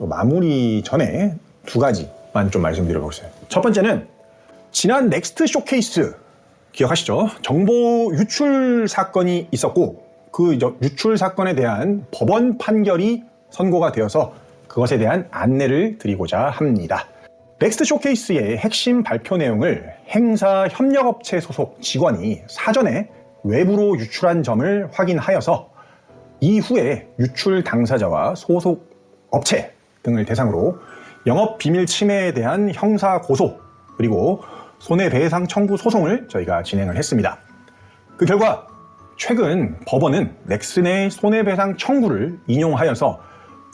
또 마무리 전에 두 가지만 좀 말씀드려보겠어요. 첫 번째는 지난 넥스트 쇼케이스 기억하시죠? 정보 유출 사건이 있었고 그 여- 유출 사건에 대한 법원 판결이 선고가 되어서 그것에 대한 안내를 드리고자 합니다. 넥스트 쇼케이스의 핵심 발표 내용을 행사 협력업체 소속 직원이 사전에 외부로 유출한 점을 확인하여서 이후에 유출 당사자와 소속 업체 등을 대상으로 영업 비밀 침해에 대한 형사 고소 그리고 손해배상 청구 소송을 저희가 진행을 했습니다. 그 결과 최근 법원은 넥슨의 손해배상 청구를 인용하여서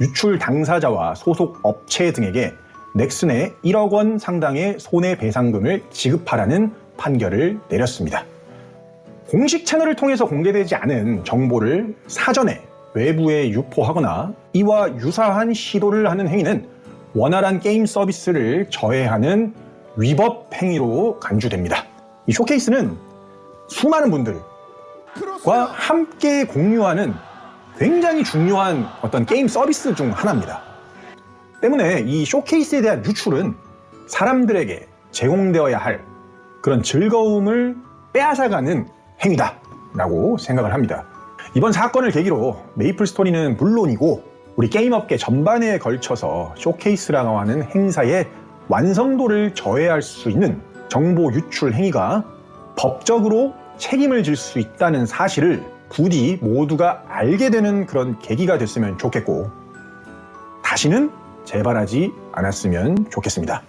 유출 당사자와 소속 업체 등에게 넥슨의 1억 원 상당의 손해배상금을 지급하라는 판결을 내렸습니다. 공식 채널을 통해서 공개되지 않은 정보를 사전에 외부에 유포하거나 이와 유사한 시도를 하는 행위는 원활한 게임 서비스를 저해하는 위법 행위로 간주됩니다. 이 쇼케이스는 수많은 분들과 함께 공유하는 굉장히 중요한 어떤 게임 서비스 중 하나입니다. 때문에 이 쇼케이스에 대한 유출은 사람들에게 제공되어야 할 그런 즐거움을 빼앗아가는 행위다라고 생각을 합니다. 이번 사건을 계기로 메이플 스토리는 물론이고 우리 게임업계 전반에 걸쳐서 쇼케이스라고 하는 행사의 완성도를 저해할 수 있는 정보 유출 행위가 법적으로 책임을 질 수 있다는 사실을 부디 모두가 알게 되는 그런 계기가 됐으면 좋겠고 다시는 재발하지 않았으면 좋겠습니다.